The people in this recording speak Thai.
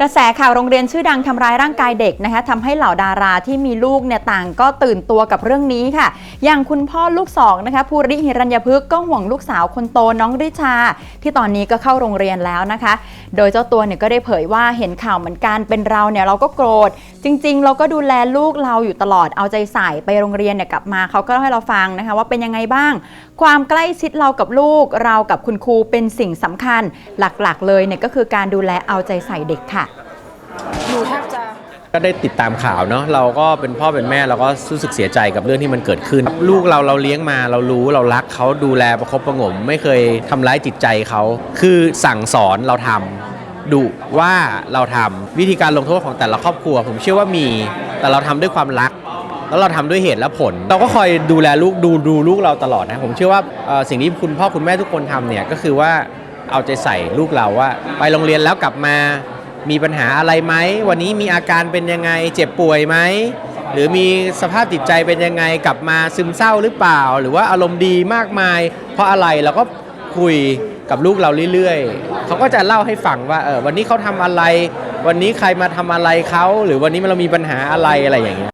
กระแสข่าวโรงเรียนชื่อดังทำร้ายร่างกายเด็กนะคะทำให้เหล่าดาราที่มีลูกเนี่ยต่างก็ตื่นตัวกับเรื่องนี้ค่ะ อย่างคุณพ่อลูกสองนะคะภูริหิรัญญพฤกษ์ก็ห่วงลูกสาวคนโตน้องริชา ที่ตอนนี้ก็เข้าโรงเรียนแล้วนะคะ โดยเจ้าตัวเนี่ยก็ได้เผยว่าเห็นข่าวเหมือนกันเป็นเราเนี่ยเราก็โกรธ จริง ๆ เราก็ดูแลลูกเราอยู่ตลอดเอาใจใส่ไปโรงเรียนเนี่ยกลับมาเขาก็เล่าให้เราฟังนะคะว่าเป็นยังไงบ้าง ความใกล้ชิดเรากับลูกเรากับคุณครูเป็นสิ่งสำคัญ หลักๆ เลยเนี่ยก็คือการดูแลเอาใจใส่เด็กค่ะ นูแทบจะก็ได้ติดตามข่าวเนาะเราก็เป็นพ่อเป็นแม่เราก็รู้สึกเสียใจกับเรื่องที่มันเกิดขึ้น ลูกเราเราเลี้ยงมาเรารู้เรารักเขาดูแลประคบประงม ไม่เคยทำร้ายจิตใจเขา คือสั่งสอนเราทำดุว่าเราทำวิธีการลงโทษของแต่ละครอบครัว ผมเชื่อว่ามี แต่เราทำด้วยความรัก แล้วเราทำด้วยเหตุและผล เราก็คอยดูแลลูกดูดูลูกเราตลอดนะผมเชื่อว่าสิ่งที่คุณพ่อคุณแม่ทุกคนทำเนี่ยก็คือว่าเอาใจใส่ลูกเราว่า ไปโรงเรียนแล้วกลับมา มีปัญหาอะไรไหม วันนี้มีอาการเป็นยังไง เจ็บป่วยไหม หรือมีสภาพจิตใจเป็นยังไง กลับมาซึมเศร้าหรือเปล่า หรือว่าอารมณ์ดีมากมาย เพราะอะไรเราก็คุยกับลูกเราเรื่อยๆ เขาก็จะเล่าให้ฟังว่าเออวันนี้เขาทำอะไร วันนี้ใครมาทำอะไรเขา หรือวันนี้เรามีปัญหาอะไรอะไรอย่างเงี้ย